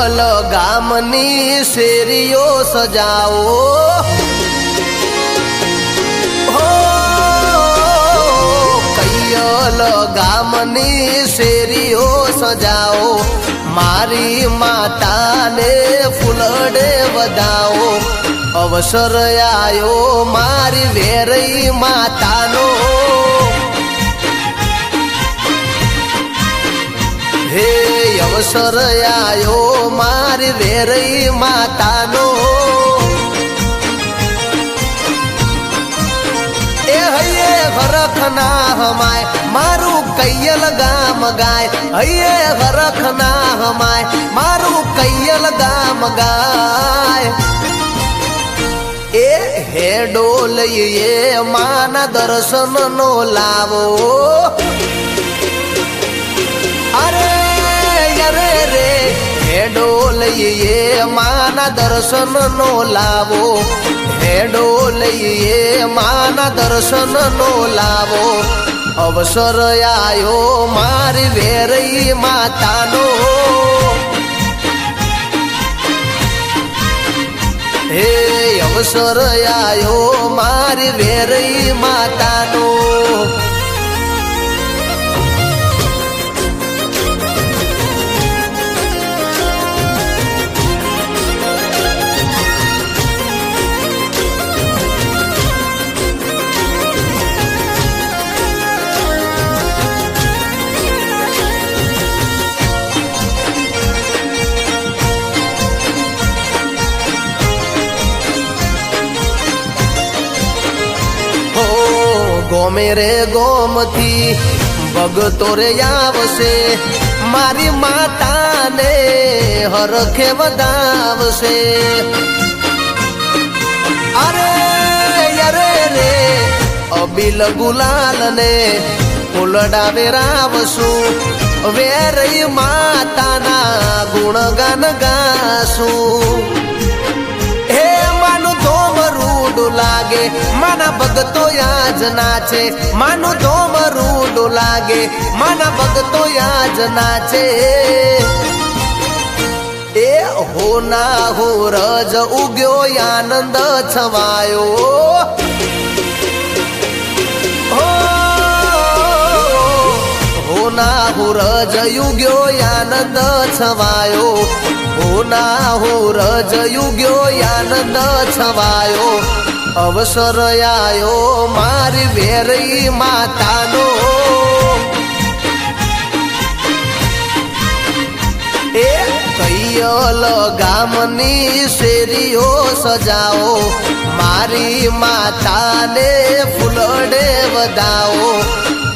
કૈયલ ગામની શેરીઓ સજાવો ગામની શેરીઓ સજાવો મારી માતાને ફૂલડે વધાવો અવસર આયો મારી વેરઈ માતાનો અવસર આયો મારી વેરઈ માતાનો. એ હૈયે હરખ ના હમાય, મારું કૈયલ ગામ ગાય. હૈયે હરખ ના હમાય, મારું કૈયલ ગામ ગાય. એ હેડો એ માના દર્શન નો લાવો. દર્શન નો લાવો. હેડો લઈએ માના દર્શન નો લાવો. અવસર આયો મારી વેરઈ માતાનો. હે અવસર આયો મારી વેરઈ માતાનો. ગોમે રે ગોમથી ભગતો રે આવશે. મારી માતાને હરખે વધાવશે. અરે અરે રે, અબિલ ગુલાલ ને ફૂલડાવે રાવશું. વેરઈ માતાના ગુણગાન ગાશું. લાગે. માના ભગતો યાજ નાચે માનું ધોમ રૂડું લાગે. માના ભગતો યાજ નાચે એ હો ના હો, રજ ઉગ્યો, આનંદ છવાયો. ના હો, રજ યુગ્યો આનંદ છવાયો. હો ના હો, રજ યુગ્યો આનંદ છવાયો. અવસર આયો મારી વેરઈ માતાનો. એ કૈયલ ગામની શેરીઓ સજાવો, મારી માતાને ફૂલડે વધાવો.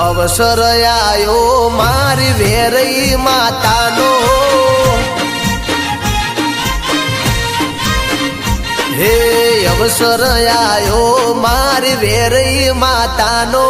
અવસર આયો મારી વેરઈ માતાનો. હે અવસર આયો મારી વેરઈ માતાનો.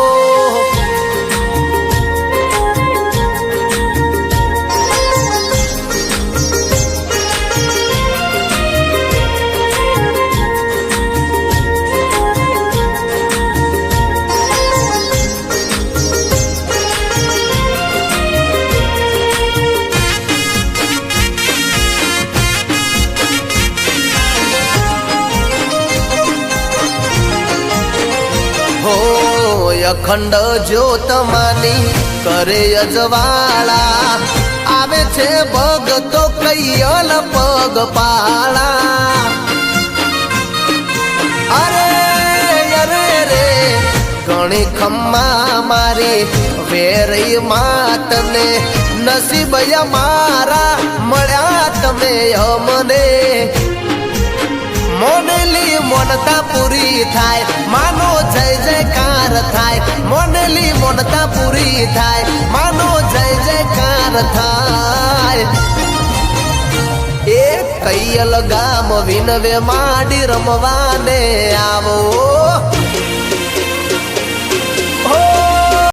અખંડ જ્યોત માની કરે અજવાળા. આવે છે ભગતો કૈયલ પગ પાળા. અરે અરે રે ઘણી ખમ્મા મારી, વેરઈ માતને નસીબ મારા મળ્યા તમે અમને. મોનલી મોનતા પૂરી થાય મોનેલી મોનતા પૂરી થાય. માનો જય જયકાર થાય. એ કૈયલ ગામ વિનવે માડી રમવાને આવો.